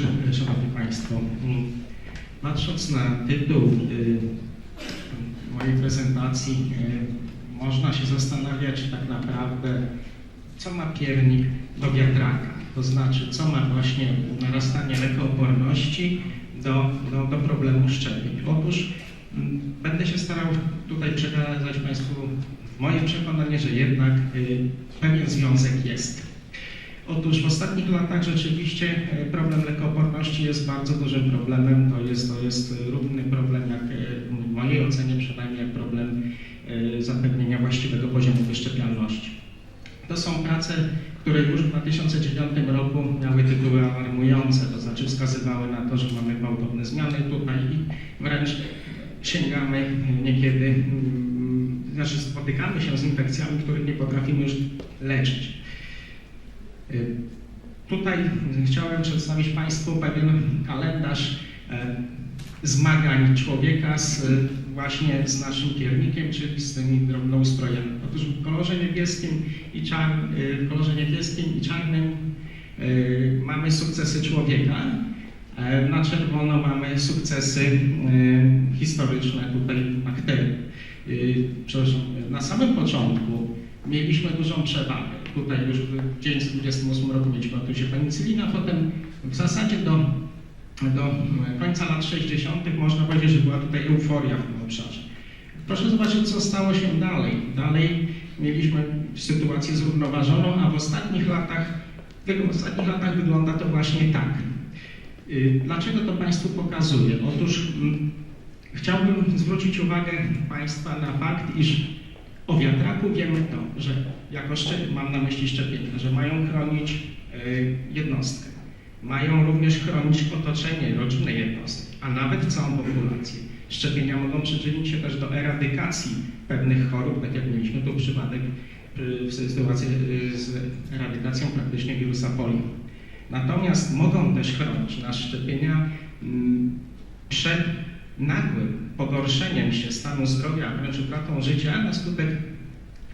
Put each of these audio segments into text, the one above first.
redaktorze, szanowni państwo. mm, Patrząc na tytuł y, mojej prezentacji, y, można się zastanawiać tak naprawdę, co ma piernik do wiatraka. To znaczy, co ma właśnie narastanie lekooporności do, do, do problemu szczepień. Otóż mm, będę się starał tutaj przekazać Państwu moje przekonanie, że jednak y, pewien związek jest. Otóż w ostatnich latach rzeczywiście e, problem lekooporności jest bardzo dużym problemem. To jest, to jest równy problem, jak e, w mojej ocenie przynajmniej, jak problem e, zapewnienia właściwego poziomu wyszczepialności. To są prace, które już w 2009 roku miały tytuły alarmujące, to znaczy wskazywały na to, że mamy gwałtowne zmiany tutaj i wręcz sięgamy niekiedy, mm, znaczy spotykamy się z infekcjami, których nie potrafimy już leczyć. Y, Tutaj chciałem przedstawić Państwu pewien kalendarz e, zmagań człowieka z, właśnie z naszym piernikiem, czyli z tymi drobnoustrojami. Otóż w kolorze niebieskim i, czar, w kolorze niebieskim i czarnym mamy sukcesy człowieka, na czerwono mamy sukcesy historyczne tutaj bakterii. Y, Przepraszam, na samym początku mieliśmy dużą przewagę. Tutaj już w 1928 roku mieliśmy oczywiście penicylina, potem w zasadzie do, do końca lat 60. można powiedzieć, że była tutaj euforia w tym obszarze. Proszę zobaczyć, co stało się dalej. Dalej mieliśmy sytuację zrównoważoną, a w ostatnich latach, w ostatnich latach wygląda to właśnie tak. Y, Dlaczego to Państwu pokazuję? Otóż mm, chciałbym zwrócić uwagę Państwa na fakt, iż o wiatraku wiemy to, że jako szczep, mam na myśli szczepienia, że mają chronić y, jednostkę, mają również chronić otoczenie, rodzinę jednostki, a nawet całą populację. Szczepienia mogą przyczynić się też do eradykacji pewnych chorób, tak jak mieliśmy tu przypadek y, w sytuacji y, z eradykacją praktycznie wirusa polio. Natomiast mogą też chronić nas szczepienia mm, przed nagłym pogorszeniem się stanu zdrowia, wręcz utratą życia na skutek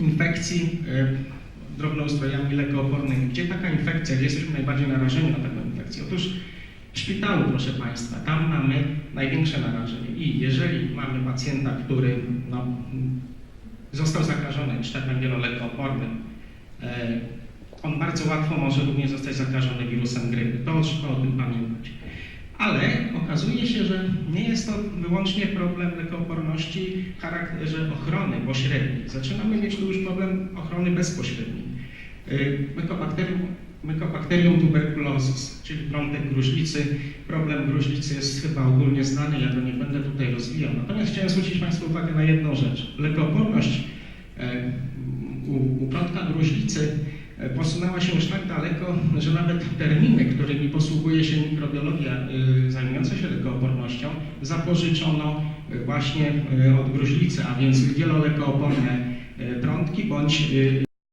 infekcji e, drobnoustrojami lekoopornymi. Gdzie taka infekcja, gdzie jesteśmy najbardziej narażeni na taką infekcję? Otóż w szpitalu, proszę Państwa, tam mamy największe narażenie i jeżeli mamy pacjenta, który no, został zakażony szczepem wielolekoopornym, e, on bardzo łatwo może również zostać zakażony wirusem grypy. To trzeba o tym pamiętać. Ale okazuje się, że nie jest to wyłącznie problem lekooporności w charakterze ochrony pośredniej. Zaczynamy mieć tu już problem ochrony bezpośredniej. Y, Mykobakterium, Mycobacterium tuberculosis, czyli prątek gruźlicy. Problem gruźlicy jest chyba ogólnie znany, ja go nie będę tutaj rozwijał. Natomiast chciałem zwrócić Państwu uwagę na jedną rzecz. Lekooporność e, u, u prątka gruźlicy posunęła się już tak daleko, że nawet terminy, którymi posługuje się mikrobiologia y, zajmująca się lekoopornością, zapożyczono y, właśnie od gruźlicy, a więc wielolekooporne prątki bądź